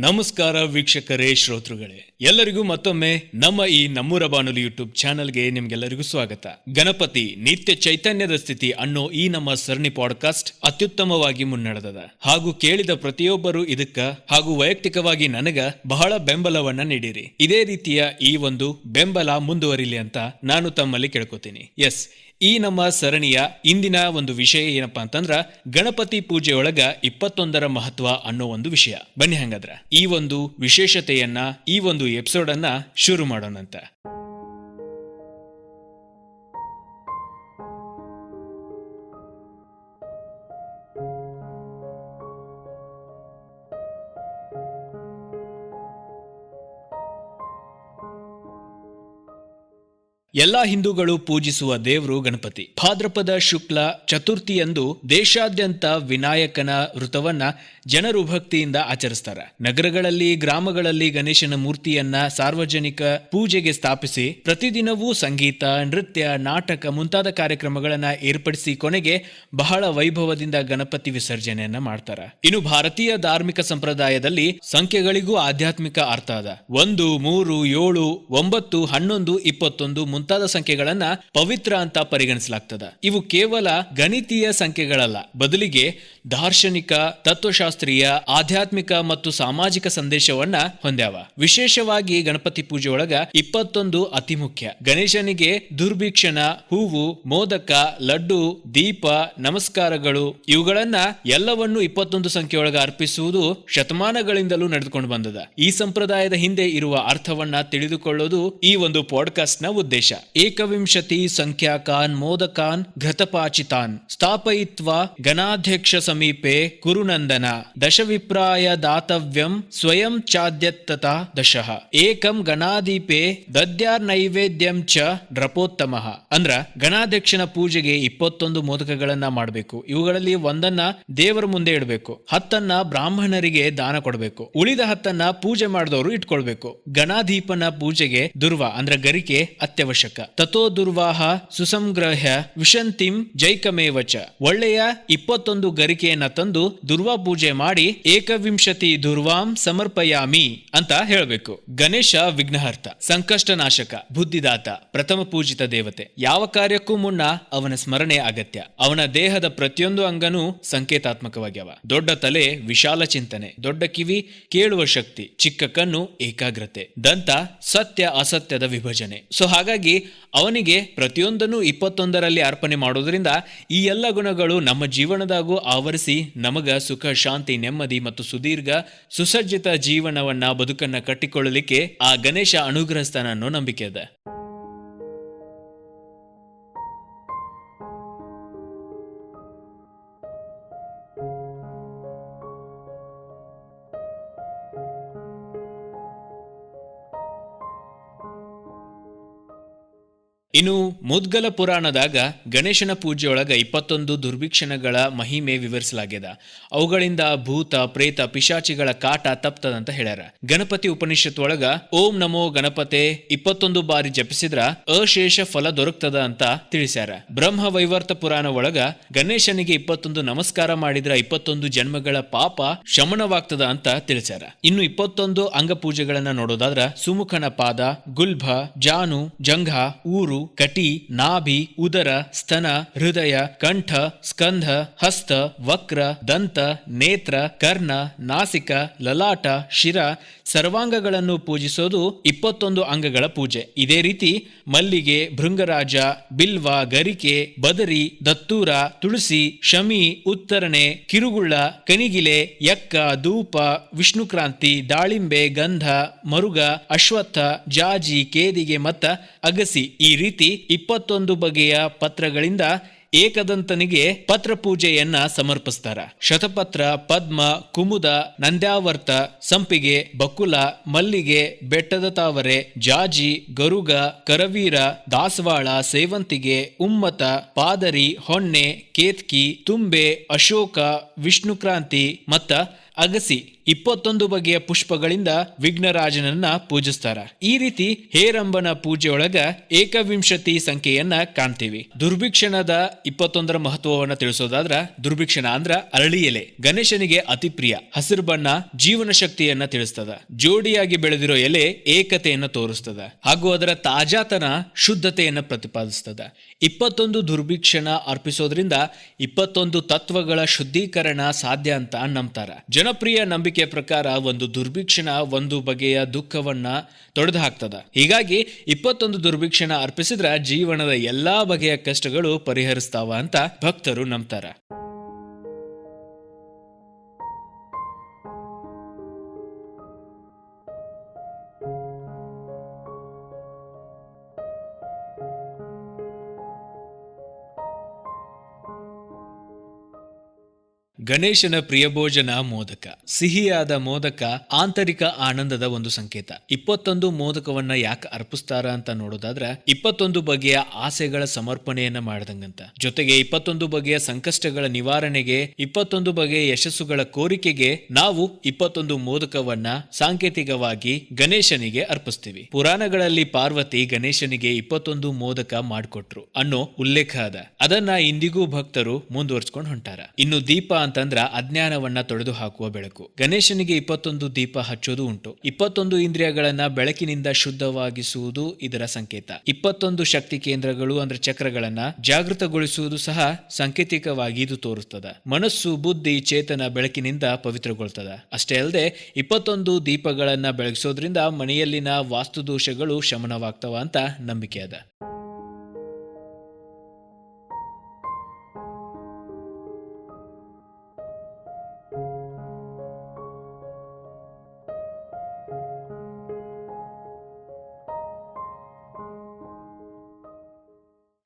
ನಮಸ್ಕಾರ ವೀಕ್ಷಕರೇ, ಶ್ರೋತೃಗಳೇ. ಎಲ್ಲರಿಗೂ ಮತ್ತೊಮ್ಮೆ ನಮ್ಮ ಈ ನಮ್ಮೂರ ಬಾನುಲಿ ಯೂಟ್ಯೂಬ್ ಚಾನೆಲ್ಗೆ ನಿಮ್ಗೆಲ್ಲರಿಗೂ ಸ್ವಾಗತ. ಗಣಪತಿ ನಿತ್ಯ ಚೈತನ್ಯದ ಸ್ಥಿತಿ ಅನ್ನೋ ಈ ನಮ್ಮ ಸರಣಿ ಪಾಡ್ಕಾಸ್ಟ್ ಅತ್ಯುತ್ತಮವಾಗಿ ಮುನ್ನಡೆದದ. ಹಾಗೂ ಕೇಳಿದ ಪ್ರತಿಯೊಬ್ಬರು ಇದಕ್ಕ ಹಾಗೂ ವೈಯಕ್ತಿಕವಾಗಿ ನನಗ ಬಹಳ ಬೆಂಬಲವನ್ನ ನೀಡಿರಿ. ಇದೇ ರೀತಿಯ ಈ ಒಂದು ಬೆಂಬಲ ಮುಂದುವರಿಲಿ ಅಂತ ನಾನು ತಮ್ಮಲ್ಲಿ ಕೇಳ್ಕೋತೀನಿ. ಎಸ್ ಈ ನಮ್ಮ ಸರಣಿಯ ಇಂದಿನ ಒಂದು ವಿಷಯ ಏನಪ್ಪಾ ಅಂತಂದ್ರ ಗಣಪತಿ ಪೂಜೆಯೊಳಗ ಇಪ್ಪತ್ತೊಂದರ ಮಹತ್ವ ಅನ್ನೋ ಒಂದು ವಿಷಯ. ಬನ್ನಿ ಹಂಗಾದ್ರ ಈ ಒಂದು ವಿಶೇಷತೆಯನ್ನ, ಈ ಒಂದು ಎಪಿಸೋಡ್ ಅನ್ನ ಶುರು ಮಾಡೋಣಂತ. ಎಲ್ಲಾ ಹಿಂದೂಗಳು ಪೂಜಿಸುವ ದೇವರು ಗಣಪತಿ. ಭಾದ್ರಪದ ಶುಕ್ಲ ಚತುರ್ಥಿಯಂದು ದೇಶಾದ್ಯಂತ ವಿನಾಯಕನ ವೃತವನ್ನ ಜನರು ಭಕ್ತಿಯಿಂದ ಆಚರಿಸ್ತಾರೆ. ನಗರಗಳಲ್ಲಿ, ಗ್ರಾಮಗಳಲ್ಲಿ ಗಣೇಶನ ಮೂರ್ತಿಯನ್ನ ಸಾರ್ವಜನಿಕ ಪೂಜೆಗೆ ಸ್ಥಾಪಿಸಿ ಪ್ರತಿದಿನವೂ ಸಂಗೀತ, ನೃತ್ಯ, ನಾಟಕ ಮುಂತಾದ ಕಾರ್ಯಕ್ರಮಗಳನ್ನ ಏರ್ಪಡಿಸಿ ಕೊನೆಗೆ ಬಹಳ ವೈಭವದಿಂದ ಗಣಪತಿ ವಿಸರ್ಜನೆಯನ್ನ ಮಾಡ್ತಾರೆ. ಇನ್ನು ಭಾರತೀಯ ಧಾರ್ಮಿಕ ಸಂಪ್ರದಾಯದಲ್ಲಿ ಸಂಖ್ಯೆಗಳಿಗೂ ಆಧ್ಯಾತ್ಮಿಕ ಅರ್ಥ ಅದ. ಒಂದು, ಮೂರು, ಏಳು, ಒಂಬತ್ತು, ಹನ್ನೊಂದು, ಇಪ್ಪತ್ತೊಂದು ಮುಂತಾದ ಸಂಖ್ಯೆಗಳನ್ನ ಪವಿತ್ರ ಅಂತ ಪರಿಗಣಿಸಲಾಗ್ತದ. ಇವು ಕೇವಲ ಗಣಿತೀಯ ಸಂಖ್ಯೆಗಳಲ್ಲ. ಬದಲಿಗೆ ದಾರ್ಶನಿಕ, ತತ್ವಶಾಸ್ತ್ರೀಯ, ಆಧ್ಯಾತ್ಮಿಕ ಮತ್ತು ಸಾಮಾಜಿಕ ಸಂದೇಶವನ್ನ ಹೊಂದ್ಯಾವ. ವಿಶೇಷವಾಗಿ ಗಣಪತಿ ಪೂಜೆ ಒಳಗ ಇಪ್ಪತ್ತೊಂದು ಅತಿ ಮುಖ್ಯ. ಗಣೇಶನಿಗೆ ದುರ್ಭಿಕ್ಷಣ, ಹೂವು, ಮೋದಕ, ಲಡ್ಡು, ದೀಪ, ನಮಸ್ಕಾರಗಳು ಇವುಗಳನ್ನ ಎಲ್ಲವನ್ನು ಇಪ್ಪತ್ತೊಂದು ಸಂಖ್ಯೆಯೊಳಗ ಅರ್ಪಿಸುವುದು ಶತಮಾನಗಳಿಂದಲೂ ನಡೆದುಕೊಂಡು ಬಂದದ. ಈ ಸಂಪ್ರದಾಯದ ಹಿಂದೆ ಇರುವ ಅರ್ಥವನ್ನ ತಿಳಿದುಕೊಳ್ಳೋದು ಈ ಒಂದು ಪಾಡ್ಕಾಸ್ಟ್ನ ಉದ್ದೇಶ. ಏಕವಿಂಶತಿ ಸಂಖ್ಯಾಕಾನ್ ಮೋದಕಾನ್ ಘತಪಾಚಿತಾನ್. ಸ್ಥಾಪಯಿತ್ವ ಗಣಾಧ್ಯಕ್ಷ ಸಮೀಪೆ ಕುರುನಂದನ. ದಶವಿಪ್ರಾಯ ದಾತವ್ಯಂ ಸ್ವಯಂ ಚಾದ್ಯತ್ತತ ದಶಃ. ಏಕಂ ಗಣಾದೀಪೆ ದದ್ಯಾರ್ ನೈವೇದ್ಯಂ ಚ ಡ್ರಪೋತ್ತಮ ಅಂದ್ರ ಗಣಾಧ್ಯಕ್ಷನ ಪೂಜೆಗೆ ಇಪ್ಪತ್ತೊಂದು ಮೋದಕಗಳನ್ನ ಮಾಡಬೇಕು. ಇವುಗಳಲ್ಲಿ ಒಂದನ್ನ ದೇವರ ಮುಂದೆ ಇಡಬೇಕು. ಹತ್ತನ್ನ ಬ್ರಾಹ್ಮಣರಿಗೆ ದಾನ ಕೊಡಬೇಕು. ಉಳಿದ ಹತ್ತನ್ನ ಪೂಜೆ ಮಾಡಿದವರು ಇಟ್ಕೊಳ್ಬೇಕು. ಗಣಾಧೀಪನ ಪೂಜೆಗೆ ದುರ್ವ, ಅಂದ್ರ ಗರಿಕೆ ಅತ್ಯವಶ್ಯಕ ತಥೋ ದುರ್ವಾಹ ಸುಸಂಗ್ರಹ್ಯ ವಿಶಂತಿಂ ಜೈಕಮೇವಚ. ಒಳ್ಳೆಯ ಇಪ್ಪತ್ತೊಂದು ಗರಿಕೆಯನ್ನ ತಂದು ದುರ್ವಾ ಪೂಜೆ ಮಾಡಿ ಏಕವಿಂಶತಿ ದುರ್ವಾಂ ಸಮರ್ಪಯಾಮಿ ಅಂತ ಹೇಳಬೇಕು. ಗಣೇಶ ವಿಘ್ನಹರ್ತ ಸಂಕಷ್ಟ ನಾಶಕ ಬುದ್ಧಿದಾತ, ಪ್ರಥಮ ಪೂಜಿತ ದೇವತೆ. ಯಾವ ಕಾರ್ಯಕ್ಕೂ ಮುನ್ನ ಅವನ ಸ್ಮರಣೆ ಅಗತ್ಯ. ಅವನ ದೇಹದ ಪ್ರತಿಯೊಂದು ಅಂಗನೂ ಸಂಕೇತಾತ್ಮಕವಾಗ್ಯವ. ದೊಡ್ಡ ತಲೆ, ವಿಶಾಲ ಚಿಂತನೆ. ದೊಡ್ಡ ಕಿವಿ, ಕೇಳುವ ಶಕ್ತಿ. ಚಿಕ್ಕ ಕಣ್ಣು, ಏಕಾಗ್ರತೆ. ದಂತ, ಸತ್ಯ, ಅಸತ್ಯದ ವಿಭಜನೆ. ಸೊ ಹಾಗಾಗಿ ಅವನಿಗೆ ಪ್ರತಿಯೊಂದನ್ನು ಇಪ್ಪತ್ತೊಂದರಲ್ಲಿ ಅರ್ಪಣೆ ಮಾಡೋದ್ರಿಂದ ಈ ಎಲ್ಲ ಗುಣಗಳು ನಮ್ಮ ಜೀವನದಾಗೂ ಆವರಿಸಿ ನಮಗ ಸುಖ, ಶಾಂತಿ, ನೆಮ್ಮದಿ ಮತ್ತು ಸುದೀರ್ಘ, ಸುಸಜ್ಜಿತ ಜೀವನವನ್ನ ಬದುಕನ್ನ ಕಟ್ಟಿಕೊಳ್ಳಲಿಕ್ಕೆ ಆ ಗಣೇಶ ಅನುಗ್ರಹಿಸ್ತಾನ ಅನ್ನೋ ನಂಬಿಕೆ ಇದೆ ಇನ್ನು ಮುದ್ಗಲ ಪುರಾಣದಾಗ ಗಣೇಶನ ಪೂಜೆಯೊಳಗ ಇಪ್ಪತ್ತೊಂದು ದುರ್ಭಿಕ್ಷಣಗಳ ಮಹಿಮೆ ವಿವರಿಸಲಾಗ್ಯದ. ಅವುಗಳಿಂದ ಭೂತ, ಪ್ರೇತ, ಪಿಶಾಚಿಗಳ ಕಾಟ ತಪ್ತದಂತ ಹೇಳ್ಯಾರ. ಗಣಪತಿ ಉಪನಿಷತ್ ಒಳಗ ಓಂ ನಮೋ ಗಣಪತೆ ಇಪ್ಪತ್ತೊಂದು ಬಾರಿ ಜಪಿಸಿದ್ರ ಅಶೇಷ ಫಲ ದೊರಕ್ತದ ಅಂತ ತಿಳಿಸ್ಯಾರ. ಬ್ರಹ್ಮ ವೈವರ್ತ ಪುರಾಣ ಒಳಗ ಗಣೇಶನಿಗೆ ಇಪ್ಪತ್ತೊಂದು ನಮಸ್ಕಾರ ಮಾಡಿದ್ರ ಇಪ್ಪತ್ತೊಂದು ಜನ್ಮಗಳ ಪಾಪ ಶಮನವಾಗ್ತದ ಅಂತ ತಿಳಿಸ್ಯಾರ. ಇನ್ನು ಇಪ್ಪತ್ತೊಂದು ಅಂಗ ಪೂಜೆಗಳನ್ನ ನೋಡೋದಾದ್ರ ಸುಮುಖನ ಪಾದ, ಗುಲ್ಭ, ಜಾನು, ಜಂಘ, ಊರು ಕಟಿ, ನಾಭಿ, ಉದರ, ಸ್ತನ, ಹೃದಯ, ಕಂಠ, ಸ್ಕಂಧ, ಹಸ್ತ, ವಕ್ರ, ದಂತ, ನೇತ್ರ, ಕರ್ಣ, ನಾಸಿಕ, ಲಲಾಟ, ಶಿರ ಸರ್ವಾಂಗಗಳನ್ನು ಪೂಜಿಸೋದು ಇಪ್ಪತ್ತೊಂದು ಅಂಗಗಳ ಪೂಜೆ. ಇದೇ ರೀತಿ ಮಲ್ಲಿಗೆ, ಭೃಂಗರಾಜ, ಬಿಲ್ವ, ಗರಿಕೆ, ಬದರಿ, ದತ್ತೂರ, ತುಳಸಿ, ಶಮಿ, ಉತ್ತರಣೆ, ಕಿರುಗುಳ್ಳ ಕನಿಗಿಲೆ ಯಕ್ಕ, ಧೂಪ, ವಿಷ್ಣುಕ್ರಾಂತಿ, ದಾಳಿಂಬೆ, ಗಂಧ, ಮರುಗ, ಅಶ್ವತ್ಥ, ಜಾಜಿ, ಕೇದಿಗೆ ಮತ್ತ ಅಗಸಿ. ಈ ರೀತಿ ಇಪ್ಪತ್ತೊಂದು ಬಗೆಯ ಪತ್ರಗಳಿಂದ ಏಕದಂತನಿಗೆ ಪತ್ರ ಪೂಜೆಯನ್ನ ಸಮರ್ಪಿಸ್ತಾರ. ಶತಪತ್ರ, ಪದ್ಮ, ಕುಮುದ, ನಂದ್ಯಾವರ್ತ, ಸಂಪಿಗೆ, ಬಕುಲ, ಮಲ್ಲಿಗೆ, ಬೆಟ್ಟದ ತಾವರೆ, ಜಾಜಿ, ಗರುಗ, ಕರವೀರ, ದಾಸವಾಳ, ಸೇವಂತಿಗೆ, ಉಮ್ಮತ, ಪಾದರಿ, ಹೊನ್ನೆ, ಕೇತ್ಕಿ, ತುಂಬೆ, ಅಶೋಕ, ವಿಷ್ಣುಕ್ರಾಂತಿ ಮತ್ತ ಅಗಸಿ ಇಪ್ಪತ್ತೊಂದು ಬಗೆಯ ಪುಷ್ಪಗಳಿಂದ ವಿಘ್ನರಾಜನನ್ನ ಪೂಜಿಸ್ತಾರ. ಈ ರೀತಿ ಹೇರಂಬನ ಪೂಜೆಯೊಳಗ ಏಕವಿಂಶತಿ ಸಂಖ್ಯೆಯನ್ನ ಕಾಣ್ತೀವಿ. ದುರ್ಭಿಕ್ಷಣದ ಇಪ್ಪತ್ತೊಂದರ ಮಹತ್ವವನ್ನ ತಿಳಿಸೋದಾದ್ರ, ದುರ್ಭಿಕ್ಷಣ ಅಂದ್ರ ಅರಳಿ ಎಲೆ, ಗಣೇಶನಿಗೆ ಅತಿ ಪ್ರಿಯ ಹಸಿರು ಬಣ್ಣ ಜೀವನ ಶಕ್ತಿಯನ್ನ ತಿಳಿಸ್ತದ. ಜೋಡಿಯಾಗಿ ಬೆಳೆದಿರೋ ಎಲೆ ಏಕತೆಯನ್ನ ತೋರಿಸ್ತದ. ಹಾಗೂ ಅದರ ತಾಜಾತನ ಶುದ್ಧತೆಯನ್ನ ಪ್ರತಿಪಾದಿಸ್ತದ. ಇಪ್ಪತ್ತೊಂದು ದುರ್ಭಿಕ್ಷಣ ಅರ್ಪಿಸೋದ್ರಿಂದ ಇಪ್ಪತ್ತೊಂದು ತತ್ವಗಳ ಶುದ್ಧೀಕರಣ ಸಾಧ್ಯ ಅಂತ ನಂಬ್ತಾರೆ. ಜನಪ್ರಿಯ ನಂಬಿಕೆ ಪ್ರಕಾರ ಒಂದು ದುರ್ಭಿಕ್ಷಣ ಒಂದು ಬಗೆಯ ದುಃಖವನ್ನ ತೊಡೆದು ಹಾಕ್ತದ ಹೀಗಾಗಿ ಇಪ್ಪತ್ತೊಂದು ದುರ್ಭಿಕ್ಷಣ ಅರ್ಪಿಸಿದ್ರ ಜೀವನದ ಎಲ್ಲಾ ಬಗೆಯ ಕಷ್ಟಗಳು ಪರಿಹರಿಸ್ತಾವ ಅಂತ ಭಕ್ತರು ನಂಬ್ತಾರ. ಗಣೇಶನ ಪ್ರಿಯಭೋಜನ ಮೋದಕ. ಸಿಹಿಯಾದ ಮೋದಕ ಆಂತರಿಕ ಆನಂದದ ಒಂದು ಸಂಕೇತ. ಇಪ್ಪತ್ತೊಂದು ಮೋದಕವನ್ನ ಯಾಕೆ ಅರ್ಪಿಸ್ತಾರ ಅಂತ ನೋಡೋದಾದ್ರ, ಇಪ್ಪತ್ತೊಂದು ಬಗೆಯ ಆಸೆಗಳ ಸಮರ್ಪಣೆಯನ್ನ ಮಾಡ್ದಂಗಂತ. ಜೊತೆಗೆ ಇಪ್ಪತ್ತೊಂದು ಬಗೆಯ ಸಂಕಷ್ಟಗಳ ನಿವಾರಣೆಗೆ, ಇಪ್ಪತ್ತೊಂದು ಬಗೆಯ ಯಶಸ್ಸುಗಳ ಕೋರಿಕೆಗೆ ನಾವು ಇಪ್ಪತ್ತೊಂದು ಮೋದಕವನ್ನ ಸಾಂಕೇತಿಕವಾಗಿ ಗಣೇಶನಿಗೆ ಅರ್ಪಿಸ್ತೀವಿ. ಪುರಾಣಗಳಲ್ಲಿ ಪಾರ್ವತಿ ಗಣೇಶನಿಗೆ ಇಪ್ಪತ್ತೊಂದು ಮೋದಕ ಮಾಡಿಕೊಟ್ರು ಅನ್ನೋ ಉಲ್ಲೇಖ ಅದ. ಅದನ್ನ ಇಂದಿಗೂ ಭಕ್ತರು ಮುಂದುವರ್ಸ್ಕೊಂಡು ಹೊಂಟಾರ. ಇನ್ನು ದೀಪ ಅಂತಂದ್ರ ಅಜ್ಞಾನವನ್ನ ತೊಡೆದು ಹಾಕುವ ಬೆಳಕು. ಗಣೇಶನಿಗೆ ಇಪ್ಪತ್ತೊಂದು ದೀಪ ಹಚ್ಚೋದು ಉಂಟು. ಇಪ್ಪತ್ತೊಂದು ಇಂದ್ರಿಯಗಳನ್ನ ಬೆಳಕಿನಿಂದ ಶುದ್ಧವಾಗಿಸುವುದು ಇದರ ಸಂಕೇತ. ಇಪ್ಪತ್ತೊಂದು ಶಕ್ತಿ ಕೇಂದ್ರಗಳು ಅಂದ್ರೆ ಚಕ್ರಗಳನ್ನ ಜಾಗೃತಗೊಳಿಸುವುದು ಸಹ ಸಾಂಕೇತಿಕವಾಗಿ ಇದು ತೋರುತ್ತದೆ. ಮನಸ್ಸು, ಬುದ್ಧಿ, ಚೇತನ ಬೆಳಕಿನಿಂದ ಪವಿತ್ರಗೊಳ್ತದ. ಅಷ್ಟೇ ಅಲ್ಲದೆ, ಇಪ್ಪತ್ತೊಂದು ದೀಪಗಳನ್ನ ಬೆಳಗಿಸೋದ್ರಿಂದ ಮನೆಯಲ್ಲಿನ ವಾಸ್ತುದೋಷಗಳು ಶಮನವಾಗ್ತವ ಅಂತ ನಂಬಿಕೆ ಅದ.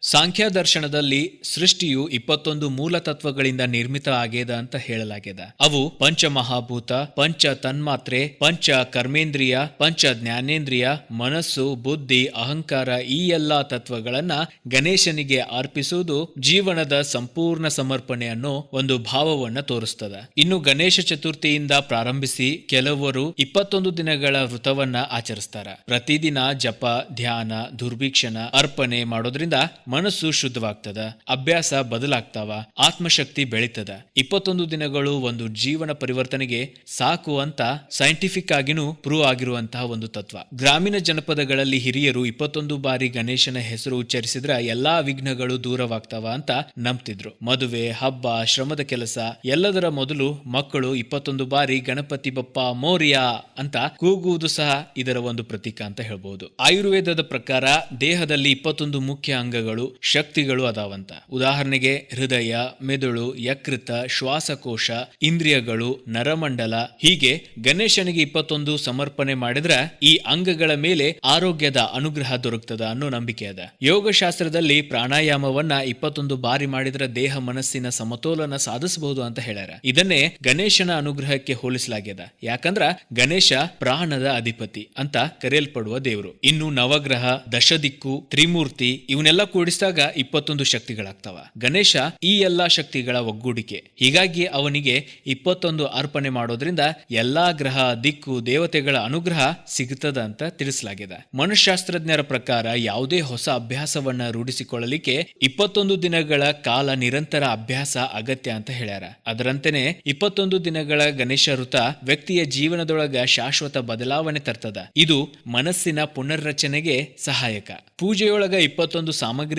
ಸಾಂಖ್ಯ ದರ್ಶನದಲ್ಲಿ ಸೃಷ್ಟಿಯು ಇಪ್ಪತ್ತೊಂದು ಮೂಲ ತತ್ವಗಳಿಂದ ನಿರ್ಮಿತ ಆಗೇದ ಅಂತ ಹೇಳಲಾಗಿದೆ ಅವು ಪಂಚಮಹಾಭೂತ ಪಂಚ ತನ್ಮಾತ್ರೆ, ಪಂಚ ಕರ್ಮೇಂದ್ರಿಯ, ಪಂಚ ಜ್ಞಾನೇಂದ್ರಿಯ, ಮನಸ್ಸು, ಬುದ್ಧಿ, ಅಹಂಕಾರ ಈ ಎಲ್ಲಾ ತತ್ವಗಳನ್ನ ಗಣೇಶನಿಗೆ ಅರ್ಪಿಸುವುದು ಜೀವನದ ಸಂಪೂರ್ಣ ಸಮರ್ಪಣೆ ಅನ್ನೋ ಒಂದು ಭಾವವನ್ನ ತೋರಿಸುತ್ತದೆ ಇನ್ನು ಗಣೇಶ ಚತುರ್ಥಿಯಿಂದ ಪ್ರಾರಂಭಿಸಿ ಕೆಲವರು ಇಪ್ಪತ್ತೊಂದು ದಿನಗಳ ವೃತವನ್ನ ಆಚರಿಸ್ತಾರೆ. ಪ್ರತಿದಿನ ಜಪ, ಧ್ಯಾನ, ದುರ್ಭಿಕ್ಷಣ, ಅರ್ಪಣೆ ಮಾಡೋದ್ರಿಂದ ಮನಸ್ಸು ಶುದ್ಧವಾಗ್ತದ, ಅಭ್ಯಾಸ ಬದಲಾಗ್ತಾವ, ಆತ್ಮಶಕ್ತಿ ಬೆಳೀತದ. ಇಪ್ಪತ್ತೊಂದು ದಿನಗಳು ಒಂದು ಜೀವನ ಪರಿವರ್ತನೆಗೆ ಸಾಕು ಅಂತ ಸೈಂಟಿಫಿಕ್ ಆಗಿನೂ ಪ್ರೂವ್ ಆಗಿರುವಂತಹ ಒಂದು ತತ್ವ. ಗ್ರಾಮೀಣ ಜನಪದಗಳಲ್ಲಿ ಹಿರಿಯರು ಇಪ್ಪತ್ತೊಂದು ಬಾರಿ ಗಣೇಶನ ಹೆಸರು ಉಚ್ಚರಿಸಿದ್ರ ಎಲ್ಲಾ ವಿಘ್ನಗಳು ದೂರವಾಗ್ತಾವ ಅಂತ ನಂಬ್ತಿದ್ರು. ಮದುವೆ, ಹಬ್ಬ, ಶ್ರಮದ ಕೆಲಸ, ಎಲ್ಲದರ ಮೊದಲು ಮಕ್ಕಳು ಇಪ್ಪತ್ತೊಂದು ಬಾರಿ ಗಣಪತಿ ಬಪ್ಪ ಮೋರ್ಯ ಅಂತ ಕೂಗುವುದು ಸಹ ಇದರ ಒಂದು ಪ್ರತೀಕ ಅಂತ ಹೇಳ್ಬಹುದು ಆಯುರ್ವೇದದ ಪ್ರಕಾರ ದೇಹದಲ್ಲಿ ಇಪ್ಪತ್ತೊಂದು ಮುಖ್ಯ ಅಂಗಗಳು ಶಕ್ತಿಗಳು ಅದಾವಂತ. ಉದಾಹರಣೆಗೆ ಹೃದಯ, ಮೆದುಳು, ಯಕೃತ, ಶ್ವಾಸಕೋಶ, ಇಂದ್ರಿಯಗಳು, ನರಮಂಡಲ. ಹೀಗೆ ಗಣೇಶನಿಗೆ ಇಪ್ಪತ್ತೊಂದು ಸಮರ್ಪಣೆ ಮಾಡಿದ್ರ ಈ ಅಂಗಗಳ ಮೇಲೆ ಆರೋಗ್ಯದ ಅನುಗ್ರಹ ದೊರಕ್ತದ ಅನ್ನೋ ನಂಬಿಕೆ ಅದ. ಯೋಗಶಾಸ್ತ್ರದಲ್ಲಿ ಪ್ರಾಣಾಯಾಮವನ್ನ ಇಪ್ಪತ್ತೊಂದು ಬಾರಿ ಮಾಡಿದ್ರ ದೇಹ ಮನಸ್ಸಿನ ಸಮತೋಲನ ಸಾಧಿಸಬಹುದು ಅಂತ ಹೇಳ್ಯಾರ. ಇದನ್ನೇ ಗಣೇಶನ ಅನುಗ್ರಹಕ್ಕೆ ಹೋಲಿಸಲಾಗ್ಯದ. ಯಾಕಂದ್ರ ಗಣೇಶ ಪ್ರಾಣದ ಅಧಿಪತಿ ಅಂತ ಕರೆಯಲ್ಪಡುವ ದೇವರು. ಇನ್ನು ನವಗ್ರಹ, ದಶದಿಕ್ಕು, ತ್ರಿಮೂರ್ತಿ ಇವನ್ನೆಲ್ಲ ಕೂಡಿಸಿದಾಗ ಇಪ್ಪತ್ತೊಂದು ಶಕ್ತಿಗಳಾಗ್ತವ. ಗಣೇಶ ಈ ಎಲ್ಲಾ ಶಕ್ತಿಗಳ ಒಗ್ಗೂಡಿಕೆ. ಹೀಗಾಗಿ ಅವನಿಗೆ ಇಪ್ಪತ್ತೊಂದು ಅರ್ಪಣೆ ಮಾಡೋದ್ರಿಂದ ಎಲ್ಲಾ ಗ್ರಹ, ದಿಕ್ಕು, ದೇವತೆಗಳ ಅನುಗ್ರಹ ಸಿಗುತ್ತದ ಅಂತ ತಿಳಿಸಲಾಗಿದೆ. ಮನಃಶಾಸ್ತ್ರಜ್ಞರ ಪ್ರಕಾರ ಯಾವುದೇ ಹೊಸ ಅಭ್ಯಾಸವನ್ನ ರೂಢಿಸಿಕೊಳ್ಳಲಿಕ್ಕೆ ಇಪ್ಪತ್ತೊಂದು ದಿನಗಳ ಕಾಲ ನಿರಂತರ ಅಭ್ಯಾಸ ಅಗತ್ಯ ಅಂತ ಹೇಳ್ಯಾರ. ಅದರಂತೆನೆ ಇಪ್ಪತ್ತೊಂದು ದಿನಗಳ ಗಣೇಶ ವೃತ ವ್ಯಕ್ತಿಯ ಜೀವನದೊಳಗ ಶಾಶ್ವತ ಬದಲಾವಣೆ ತರ್ತದ. ಇದು ಮನಸ್ಸಿನ ಪುನರ್ರಚನೆಗೆ ಸಹಾಯಕ. ಪೂಜೆಯೊಳಗ ಇಪ್ಪತ್ತೊಂದು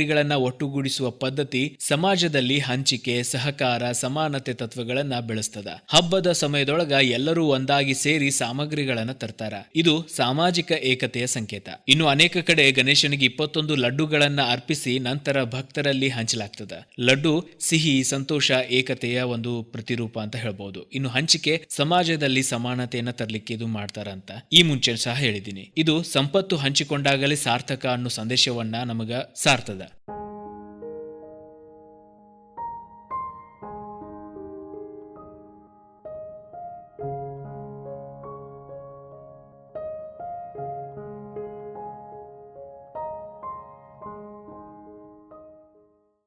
ಸಾಮಗ್ರಿಗಳನ್ನ ಒಟ್ಟುಗೂಡಿಸುವ ಪದ್ಧತಿ ಸಮಾಜದಲ್ಲಿ ಹಂಚಿಕೆ, ಸಹಕಾರ, ಸಮಾನತೆ ತತ್ವಗಳನ್ನ ಬೆಳೆಸ್ತದ. ಹಬ್ಬದ ಸಮಯದೊಳಗ ಎಲ್ಲರೂ ಒಂದಾಗಿ ಸೇರಿ ಸಾಮಗ್ರಿಗಳನ್ನ ತರ್ತಾರ. ಇದು ಸಾಮಾಜಿಕ ಏಕತೆಯ ಸಂಕೇತ. ಇನ್ನು ಅನೇಕ ಕಡೆ ಗಣೇಶನಿಗೆ ಇಪ್ಪತ್ತೊಂದು ಲಡ್ಡುಗಳನ್ನ ಅರ್ಪಿಸಿ ನಂತರ ಭಕ್ತರಲ್ಲಿ ಹಂಚಲಾಗ್ತದ. ಲಡ್ಡು ಸಿಹಿ, ಸಂತೋಷ, ಏಕತೆಯ ಒಂದು ಪ್ರತಿರೂಪ ಅಂತ ಹೇಳ್ಬಹುದು ಇನ್ನು ಹಂಚಿಕೆ ಸಮಾಜದಲ್ಲಿ ಸಮಾನತೆಯನ್ನ ತರಲಿಕ್ಕೆ ಇದು ಮಾಡ್ತಾರ ಅಂತ ಈ ಮುಂಚೆ ಸಹ ಹೇಳಿದ್ದೀನಿ ಇದು ಸಂಪತ್ತು ಹಂಚಿಕೊಂಡಾಗಲೇ ಸಾರ್ಥಕ ಅನ್ನೋ ಸಂದೇಶವನ್ನ ನಮಗ ಸಾರ್ತದ.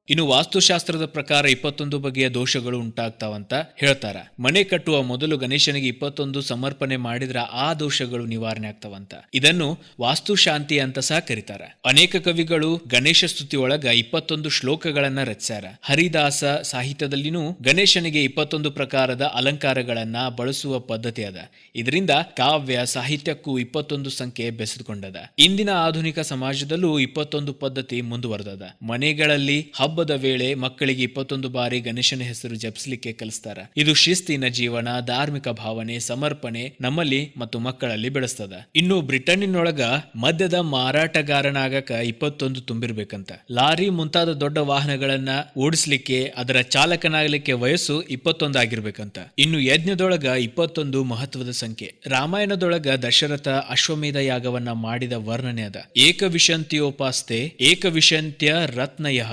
ಇನ್ನು ವಾಸ್ತುಶಾಸ್ತ್ರದ ಪ್ರಕಾರ ಇಪ್ಪತ್ತೊಂದು ಬಗೆಯ ದೋಷಗಳು ಉಂಟಾಗ್ತಾವಂತ ಹೇಳ್ತಾರ. ಮನೆ ಕಟ್ಟುವ ಮೊದಲು ಗಣೇಶನಿಗೆ ಇಪ್ಪತ್ತೊಂದು ಸಮರ್ಪಣೆ ಮಾಡಿದ್ರ ಆ ದೋಷಗಳು ನಿವಾರಣೆ ಆಗ್ತಾವಂತ. ಇದನ್ನು ವಾಸ್ತುಶಾಂತಿ ಅಂತ ಸಹ ಕರೀತಾರ. ಅನೇಕ ಕವಿಗಳು ಗಣೇಶ ಸ್ತುತಿ ಒಳಗ ಇಪ್ಪತ್ತೊಂದು ಶ್ಲೋಕಗಳನ್ನ ರಚಿಸ್ಯಾರ. ಹರಿದಾಸ ಸಾಹಿತ್ಯದಲ್ಲಿನೂ ಗಣೇಶನಿಗೆ ಇಪ್ಪತ್ತೊಂದು ಪ್ರಕಾರದ ಅಲಂಕಾರಗಳನ್ನ ಬಳಸುವ ಪದ್ಧತಿ ಅದ. ಇದರಿಂದ ಕಾವ್ಯ, ಸಾಹಿತ್ಯಕ್ಕೂ ಇಪ್ಪತ್ತೊಂದು ಸಂಖ್ಯೆ ಬೆಸೆದುಕೊಂಡದ. ಇಂದಿನ ಆಧುನಿಕ ಸಮಾಜದಲ್ಲೂ ಇಪ್ಪತ್ತೊಂದು ಪದ್ಧತಿ ಮುಂದುವರೆದದ. ಮನೆಗಳಲ್ಲಿ ಹಬ್ಬದ ವೇಳೆ ಮಕ್ಕಳಿಗೆ ಇಪ್ಪತ್ತೊಂದು ಬಾರಿ ಗಣೇಶನ ಹೆಸರು ಜಪಿಸಲಿಕ್ಕೆ ಕಲಿಸ್ತಾರ. ಇದು ಶಿಸ್ತಿನ ಜೀವನ, ಧಾರ್ಮಿಕ ಭಾವನೆ, ಸಮರ್ಪಣೆ ನಮ್ಮಲ್ಲಿ ಮತ್ತು ಮಕ್ಕಳಲ್ಲಿ ಬೆಳೆಸ್ತದ. ಇನ್ನು ಬ್ರಿಟನ್ನಿನೊಳಗ ಮದ್ಯದ ಮಾರಾಟಗಾರನಾಗಕ ಇಪ್ಪತ್ತೊಂದು ತುಂಬಿರ್ಬೇಕಂತ. ಲಾರಿ ಮುಂತಾದ ದೊಡ್ಡ ವಾಹನಗಳನ್ನ ಓಡಿಸ್ಲಿಕ್ಕೆ, ಅದರ ಚಾಲಕನಾಗಲಿಕ್ಕೆ ವಯಸ್ಸು ಇಪ್ಪತ್ತೊಂದಾಗಿರ್ಬೇಕಂತ ಇನ್ನು ಯಜ್ಞದೊಳಗ ಇಪ್ಪತ್ತೊಂದು ಮಹತ್ವದ ಸಂಖ್ಯೆ. ರಾಮಾಯಣದೊಳಗ ದಶರಥ ಅಶ್ವಮೇಧ ಯಾಗವನ್ನ ಮಾಡಿದ ವರ್ಣನೆ ಅದ. ಏಕವಿಶಂತಿಯೋಪಾಸ್ತೆ ಏಕವಿಶಂತ್ಯ ರತ್ನಯ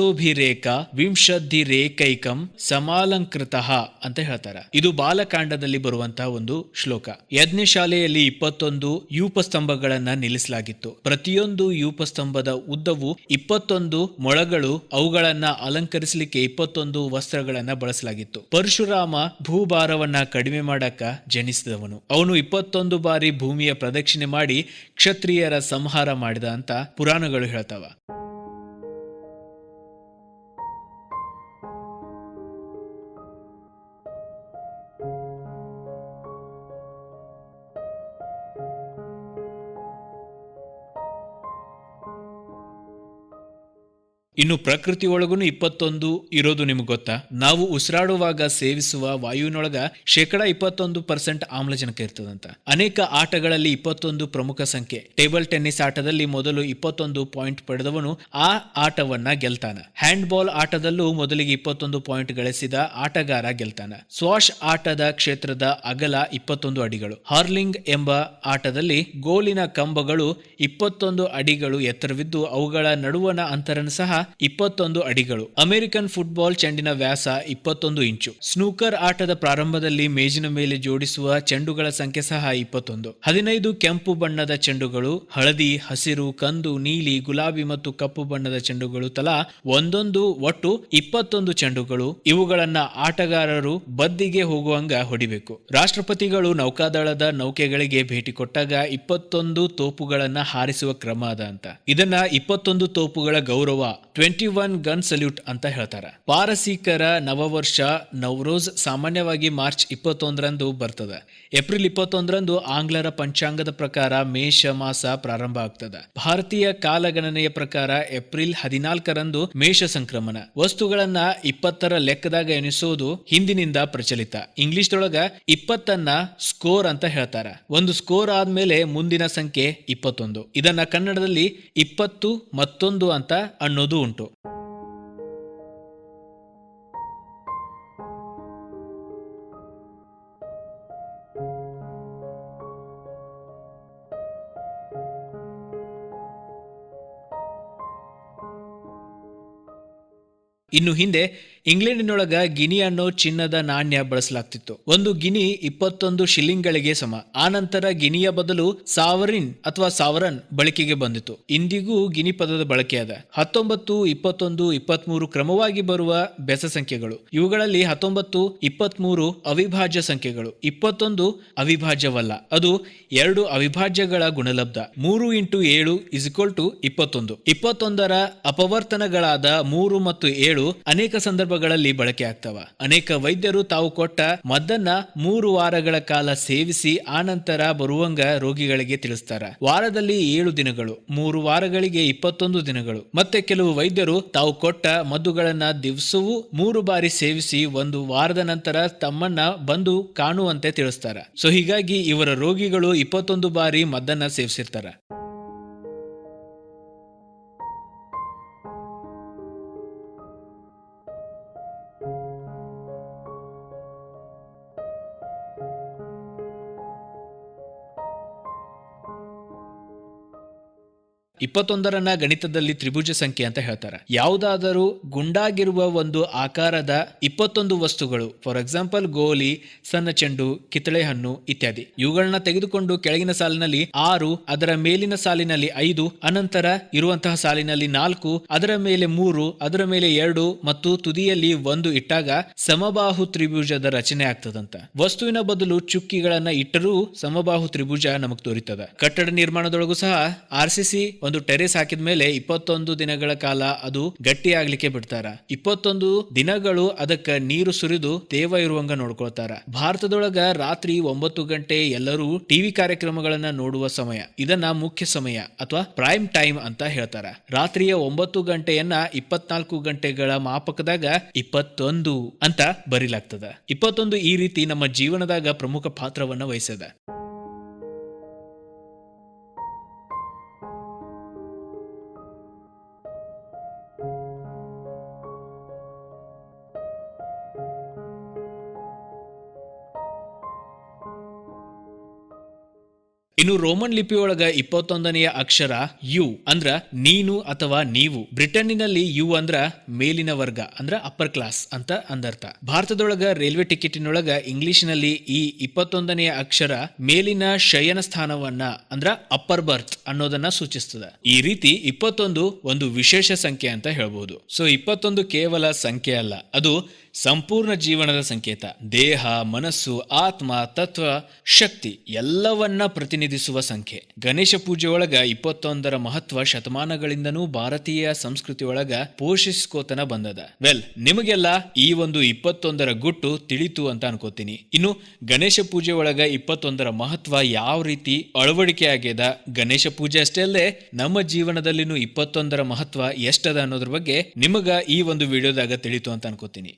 ವಾಸೋಭಿರೇಕ ವಿಂಶದ್ಧಿರೇಕೈಕಂ ಸಮಾಲಂಕೃತ ಅಂತ ಹೇಳ್ತಾರ. ಇದು ಬಾಲಕಾಂಡದಲ್ಲಿ ಬರುವಂತಹ ಒಂದು ಶ್ಲೋಕ. ಯಜ್ಞಶಾಲೆಯಲ್ಲಿ ಇಪ್ಪತ್ತೊಂದು ಯೂಪಸ್ತಂಭಗಳನ್ನ ನಿಲ್ಲಿಸಲಾಗಿತ್ತು. ಪ್ರತಿಯೊಂದು ಯೂಪಸ್ತಂಭದ ಉದ್ದವು ಇಪ್ಪತ್ತೊಂದು ಮೊಳಗಳು, ಅವುಗಳನ್ನ ಅಲಂಕರಿಸಲಿಕ್ಕೆ ಇಪ್ಪತ್ತೊಂದು ವಸ್ತ್ರಗಳನ್ನ ಬಳಸಲಾಗಿತ್ತು. ಪರಶುರಾಮ ಭೂಭಾರವನ್ನ ಕಡಿಮೆ ಮಾಡಕ ಜನಿಸಿದವನು. ಅವನು ಇಪ್ಪತ್ತೊಂದು ಬಾರಿ ಭೂಮಿಯ ಪ್ರದಕ್ಷಿಣೆ ಮಾಡಿ ಕ್ಷತ್ರಿಯರ ಸಂಹಾರ ಮಾಡಿದ ಅಂತ ಪುರಾಣಗಳು ಹೇಳ್ತಾವ. ಇನ್ನು ಪ್ರಕೃತಿ ಒಳಗೂ ಇಪ್ಪತ್ತೊಂದು ಇರೋದು ನಿಮ್ಗೆ ಗೊತ್ತಾ? ನಾವು ಉಸಿರಾಡುವಾಗ ಸೇವಿಸುವ ವಾಯುವಿನೊಳಗ ಶೇಕಡ ಇಪ್ಪತ್ತೊಂದು ಪರ್ಸೆಂಟ್ ಆಮ್ಲಜನಕ ಇರ್ತದಂತ. ಅನೇಕ ಆಟಗಳಲ್ಲಿ ಇಪ್ಪತ್ತೊಂದು ಪ್ರಮುಖ ಸಂಖ್ಯೆ. ಟೇಬಲ್ ಟೆನ್ನಿಸ್ ಆಟದಲ್ಲಿ ಮೊದಲು ಇಪ್ಪತ್ತೊಂದು ಪಾಯಿಂಟ್ ಪಡೆದವನು ಆ ಆಟವನ್ನ ಗೆಲ್ತಾನ. ಹ್ಯಾಂಡ್ ಬಾಲ್ ಆಟದಲ್ಲೂ ಮೊದಲಿಗೆ ಇಪ್ಪತ್ತೊಂದು ಪಾಯಿಂಟ್ ಗಳಿಸಿದ ಆಟಗಾರ ಗೆಲ್ತಾನ. ಸ್ವಾಶ್ ಆಟದ ಕ್ಷೇತ್ರದ ಅಗಲ ಇಪ್ಪತ್ತೊಂದು ಅಡಿಗಳು. ಹಾರ್ಲಿಂಗ್ ಎಂಬ ಆಟದಲ್ಲಿ ಗೋಲಿನ ಕಂಬಗಳು ಇಪ್ಪತ್ತೊಂದು ಅಡಿಗಳು ಎತ್ತರವಿದ್ದು ಅವುಗಳ ನಡುವಣ ಅಂತರನು ಸಹ ಇಪ್ಪತ್ತೊಂದು ಅಡಿಗಳು. ಅಮೆರಿಕನ್ ಫುಟ್ಬಾಲ್ ಚೆಂಡಿನ ವ್ಯಾಸ ಇಪ್ಪತ್ತೊಂದು ಇಂಚು. ಸ್ನೂಕರ್ ಆಟದ ಪ್ರಾರಂಭದಲ್ಲಿ ಮೇಜಿನ ಮೇಲೆ ಜೋಡಿಸುವ ಚೆಂಡುಗಳ ಸಂಖ್ಯೆ ಸಹ ಇಪ್ಪತ್ತೊಂದು. ಹದಿನೈದು ಕೆಂಪು ಬಣ್ಣದ ಚೆಂಡುಗಳು, ಹಳದಿ, ಹಸಿರು, ಕಂದು, ನೀಲಿ, ಗುಲಾಬಿ ಮತ್ತು ಕಪ್ಪು ಬಣ್ಣದ ಚೆಂಡುಗಳು ತಲಾ ಒಂದೊಂದು ಒಟ್ಟು ಇಪ್ಪತ್ತೊಂದು ಚೆಂಡುಗಳು. ಇವುಗಳನ್ನ ಆಟಗಾರರು ಬದ್ದಿಗೆ ಹೋಗುವಂಗ ಹೊಡಿಬೇಕು. ರಾಷ್ಟ್ರಪತಿಗಳು ನೌಕಾದಳದ ನೌಕೆಗಳಿಗೆ ಭೇಟಿ ಕೊಟ್ಟಾಗ ಇಪ್ಪತ್ತೊಂದು ತೋಪುಗಳನ್ನ ಹಾರಿಸುವ ಕ್ರಮ ಅದ ಅಂತ. ಇದನ್ನ ಇಪ್ಪತ್ತೊಂದು ತೋಪುಗಳ ಗೌರವ ಟ್ವೆಂಟಿ ಒನ್ ಗನ್ ಸಲ್ಯೂಟ್ ಅಂತ ಹೇಳ್ತಾರ. ಪಾರಸೀಕರ ನವವರ್ಷ ನವರೋಜ್ ಸಾಮಾನ್ಯವಾಗಿ ಮಾರ್ಚ್ ಇಪ್ಪತ್ತೊಂದರಂದು ಬರ್ತದ. ಏಪ್ರಿಲ್ ಇಪ್ಪತ್ತೊಂದರಂದು ಆಂಗ್ಲರ ಪಂಚಾಂಗದ ಪ್ರಕಾರ ಮೇಷ ಮಾಸ ಪ್ರಾರಂಭ ಆಗ್ತದ. ಭಾರತೀಯ ಕಾಲಗಣನೆಯ ಪ್ರಕಾರ ಏಪ್ರಿಲ್ ಹದಿನಾಲ್ಕರಂದು ಮೇಷ ಸಂಕ್ರಮಣ. ವಸ್ತುಗಳನ್ನ ಇಪ್ಪತ್ತರ ಲೆಕ್ಕದಾಗ ಎಣಿಸೋದು ಹಿಂದಿನಿಂದ ಪ್ರಚಲಿತ. ಇಂಗ್ಲಿಷ್ ದೊಳಗ ಇಪ್ಪತ್ತನ್ನ ಸ್ಕೋರ್ ಅಂತ ಹೇಳ್ತಾರ. ಒಂದು ಸ್ಕೋರ್ ಆದ್ಮೇಲೆ ಮುಂದಿನ ಸಂಖ್ಯೆ ಇಪ್ಪತ್ತೊಂದು. ಇದನ್ನ ಕನ್ನಡದಲ್ಲಿ ಇಪ್ಪತ್ತು ಮತ್ತೊಂದು ಅಂತ ಅನ್ನೋದು ಉಂಟು. ಇನ್ನು ಹಿಂದೆ ಇಂಗ್ಲೆಂಡಿನೊಳಗ ಗಿನಿ ಅನ್ನೋ ಚಿನ್ನದ ನಾಣ್ಯ ಬಳಸಲಾಗ್ತಿತ್ತು. ಒಂದು ಗಿನಿ ಇಪ್ಪತ್ತೊಂದು ಶಿಲ್ಲಿಂಗ್ಗಳಿಗೆ ಸಮ. ಆನಂತರ ಗಿನಿಯ ಬದಲು ಸಾವರಿನ್ ಅಥವಾ ಸಾವರನ್ ಬಳಕೆಗೆ ಬಂದಿತು. ಇಂದಿಗೂ ಗಿನಿ ಪದದ ಬಳಕೆಯಾದ ಹತ್ತೊಂಬತ್ತು, ಇಪ್ಪತ್ತೊಂದು, ಇಪ್ಪತ್ಮೂರು ಕ್ರಮವಾಗಿ ಬರುವ ಬೆಸ ಸಂಖ್ಯೆಗಳು. ಇವುಗಳಲ್ಲಿ ಹತ್ತೊಂಬತ್ತು, ಇಪ್ಪತ್ಮೂರು ಅವಿಭಾಜ್ಯ ಸಂಖ್ಯೆಗಳು. ಇಪ್ಪತ್ತೊಂದು ಅವಿಭಾಜ್ಯವಲ್ಲ. ಅದು ಎರಡು ಅವಿಭಾಜ್ಯಗಳ ಗುಣಲಬ್ಧ. ಮೂರು ಇಂಟು ಏಳು ಇಸ್ಕೊಲ್ ಟು ಇಪ್ಪತ್ತೊಂದು. ಇಪ್ಪತ್ತೊಂದರ ಅಪವರ್ತನಗಳಾದ ಮೂರು ಮತ್ತು ಏಳು ಅನೇಕ ಸಂದರ್ಭಗಳಲ್ಲಿ ಬಳಕೆ ಆಗ್ತವ. ಅನೇಕ ವೈದ್ಯರು ತಾವು ಕೊಟ್ಟ ಮದ್ದನ್ನ ಮೂರು ವಾರಗಳ ಕಾಲ ಸೇವಿಸಿ ಆನಂತರ ಬರುವಂಗ ರೋಗಿಗಳಿಗೆ ತಿಳಿಸ್ತಾರ. ವಾರದಲ್ಲಿ ಏಳು ದಿನಗಳು, ಮೂರು ವಾರಗಳಿಗೆ ಇಪ್ಪತ್ತೊಂದು ದಿನಗಳು. ಮತ್ತೆ ಕೆಲವು ವೈದ್ಯರು ತಾವು ಕೊಟ್ಟ ಮದ್ದುಗಳನ್ನ ದಿವಸವೂ ಮೂರು ಬಾರಿ ಸೇವಿಸಿ ಒಂದು ವಾರದ ನಂತರ ತಮ್ಮನ್ನ ಬಂದು ಕಾಣುವಂತೆ ತಿಳಿಸ್ತಾರ. ಸೊ ಹೀಗಾಗಿ ಇವರ ರೋಗಿಗಳು ಇಪ್ಪತ್ತೊಂದು ಬಾರಿ ಮದ್ದನ್ನ ಸೇವಿಸಿರ್ತಾರ. ಇಪ್ಪತ್ತೊಂದರನ್ನ ಗಣಿತದಲ್ಲಿ ತ್ರಿಭುಜ ಸಂಖ್ಯೆ ಅಂತ ಹೇಳ್ತಾರೆ. ಯಾವುದಾದರೂ ಗುಂಡಾಗಿರುವ ಒಂದು ಆಕಾರದ ಇಪ್ಪತ್ತೊಂದು ವಸ್ತುಗಳು ಫಾರ್ ಎಕ್ಸಾಂಪಲ್ ಗೋಲಿ ಸಣ್ಣ ಚೆಂಡು ಕಿತ್ತಳೆ ಹಣ್ಣು ಇತ್ಯಾದಿ. ಇವುಗಳನ್ನ ತೆಗೆದುಕೊಂಡು ಕೆಳಗಿನ ಸಾಲಿನಲ್ಲಿ ಆರು, ಅದರ ಮೇಲಿನ ಸಾಲಿನಲ್ಲಿ ಐದು, ಅನಂತರ ಇರುವಂತಹ ಸಾಲಿನಲ್ಲಿ ನಾಲ್ಕು, ಅದರ ಮೇಲೆ ಮೂರು, ಅದರ ಮೇಲೆ ಎರಡು ಮತ್ತು ತುದಿಯಲ್ಲಿ ಒಂದು ಇಟ್ಟಾಗ ಸಮಬಾಹು ತ್ರಿಭುಜದ ರಚನೆ ಆಗ್ತದಂತ. ವಸ್ತುವಿನ ಬದಲು ಚುಕ್ಕಿಗಳನ್ನ ಇಟ್ಟರೂ ಸಮಬಾಹು ತ್ರಿಭುಜ ನಮಗ್ ತೋರಿತದ. ಕಟ್ಟಡ ನಿರ್ಮಾಣದೊಳಗೂ ಸಹ ಆರ್ ಸಿ ಸಿ ಒಂದು ಟೆರೇಸ್ ಹಾಕಿದ ಮೇಲೆ ಇಪ್ಪತ್ತೊಂದು ದಿನಗಳ ಕಾಲ ಅದು ಗಟ್ಟಿ ಆಗ್ಲಿಕ್ಕೆ ಬಿಡ್ತಾರ. ಇಪ್ಪತ್ತೊಂದು ದಿನಗಳು ಅದಕ್ಕ ನೀರು ಸುರಿದು ತೇವ ಇರುವಂಗ ನೋಡ್ಕೊಳ್ತಾರ. ಭಾರತದೊಳಗ ರಾತ್ರಿ ಒಂಬತ್ತು ಗಂಟೆ ಎಲ್ಲರೂ ಟಿವಿ ಕಾರ್ಯಕ್ರಮಗಳನ್ನ ನೋಡುವ ಸಮಯ, ಇದನ್ನ ಮುಖ್ಯ ಸಮಯ ಅಥವಾ ಪ್ರೈಮ್ ಟೈಮ್ ಅಂತ ಹೇಳ್ತಾರ. ರಾತ್ರಿಯ ಒಂಬತ್ತು ಗಂಟೆಯನ್ನ ಇಪ್ಪತ್ನಾಲ್ಕು ಗಂಟೆಗಳ ಮಾಪಕದಾಗ ಇಪ್ಪತ್ತೊಂದು ಅಂತ ಬರಿಲಾಗ್ತದ. ಇಪ್ಪತ್ತೊಂದು ಈ ರೀತಿ ನಮ್ಮ ಜೀವನದಾಗ ಪ್ರಮುಖ ಪಾತ್ರವನ್ನ ವಹಿಸದ. ಇನ್ನು ರೋಮನ್ ಲಿಪಿಯೊಳಗ ಇಪ್ಪತ್ತೊಂದನೆಯ ಅಕ್ಷರ ಯು ಅಂದ್ರ ನೀನು ಅಥವಾ ನೀವು. ಬ್ರಿಟನ್ನಿನಲ್ಲಿ ಯು ಅಂದ್ರ ಮೇಲಿನ ವರ್ಗ, ಅಂದ್ರ ಅಪ್ಪರ್ ಕ್ಲಾಸ್ ಅಂತ ಅಂದರ್ಥ. ಭಾರತದೊಳಗ ರೈಲ್ವೆ ಟಿಕೆಟಿನೊಳಗ ಇಂಗ್ಲಿಷ್ನಲ್ಲಿ ಈ ಇಪ್ಪತ್ತೊಂದನೆಯ ಅಕ್ಷರ ಮೇಲಿನ ಶಯನ ಸ್ಥಾನವನ್ನ, ಅಂದ್ರ ಅಪ್ಪರ್ ಬರ್ತ್ ಅನ್ನೋದನ್ನ ಸೂಚಿಸ್ತದ. ಈ ರೀತಿ ಇಪ್ಪತ್ತೊಂದು ಒಂದು ವಿಶೇಷ ಸಂಖ್ಯೆ ಅಂತ ಹೇಳ್ಬಹುದು ಸೊ ಇಪ್ಪತ್ತೊಂದು ಕೇವಲ ಸಂಖ್ಯೆ ಅಲ್ಲ, ಅದು ಸಂಪೂರ್ಣ ಜೀವನದ ಸಂಕೇತ. ದೇಹ, ಮನಸ್ಸು, ಆತ್ಮ, ತತ್ವ, ಶಕ್ತಿ ಎಲ್ಲವನ್ನ ಪ್ರತಿನಿಧಿಸುವ ಸಂಖ್ಯೆ. ಗಣೇಶ ಪೂಜೆ ಒಳಗ ಇಪ್ಪತ್ತೊಂದರ ಮಹತ್ವ ಶತಮಾನಗಳಿಂದನೂ ಭಾರತೀಯ ಸಂಸ್ಕೃತಿಯೊಳಗ ಪೋಷಿಸ್ಕೋತನ ಬಂದದ. ವೆಲ್, ನಿಮಗೆಲ್ಲ ಈ ಒಂದು ಇಪ್ಪತ್ತೊಂದರ ಗುಟ್ಟು ತಿಳಿತು ಅಂತ ಅನ್ಕೋತೀನಿ. ಇನ್ನು ಗಣೇಶ ಪೂಜೆ ಒಳಗ ಇಪ್ಪತ್ತೊಂದರ ಮಹತ್ವ ಯಾವ ರೀತಿ ಅಳವಡಿಕೆ ಆಗ್ಯದ? ಗಣೇಶ ಪೂಜೆ ಅಷ್ಟೇ ಅಲ್ಲೇ ನಮ್ಮ ಜೀವನದಲ್ಲಿನೂ ಇಪ್ಪತ್ತೊಂದರ ಮಹತ್ವ ಎಷ್ಟದ ಅನ್ನೋದ್ರ ಬಗ್ಗೆ ನಿಮಗ ಈ ಒಂದು ವಿಡಿಯೋದಾಗ ತಿಳಿತು ಅಂತ ಅನ್ಕೋತೀನಿ.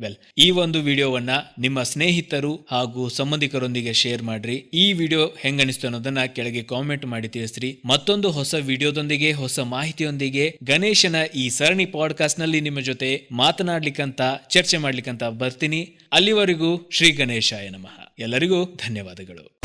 ವೆಲ್ ಈ ಒಂದು ವಿಡಿಯೋವನ್ನ ನಿಮ್ಮ ಸ್ನೇಹಿತರು ಹಾಗೂ ಸಂಬಂಧಿಕರೊಂದಿಗೆ ಶೇರ್ ಮಾಡ್ರಿ. ಈ ವಿಡಿಯೋ ಹೆಂಗನಿಸ್ತು ಅನ್ನೋದನ್ನ ಕೆಳಗೆ ಕಾಮೆಂಟ್ ಮಾಡಿ ತಿಳಿಸ್ರಿ. ಮತ್ತೊಂದು ಹೊಸ ವಿಡಿಯೋದೊಂದಿಗೆ, ಹೊಸ ಮಾಹಿತಿಯೊಂದಿಗೆ ಗಣೇಶನ ಈ ಸರಣಿ ಪಾಡ್ಕಾಸ್ಟ್ನಲ್ಲಿ ನಿಮ್ಮ ಜೊತೆ ಮಾತನಾಡ್ಲಿಕ್ಕಂತ, ಚರ್ಚೆ ಮಾಡ್ಲಿಕ್ಕಂತ ಬರ್ತೀನಿ. ಅಲ್ಲಿವರೆಗೂ ಶ್ರೀ ಗಣೇಶಾಯ ನಮಃ. ಎಲ್ಲರಿಗೂ ಧನ್ಯವಾದಗಳು.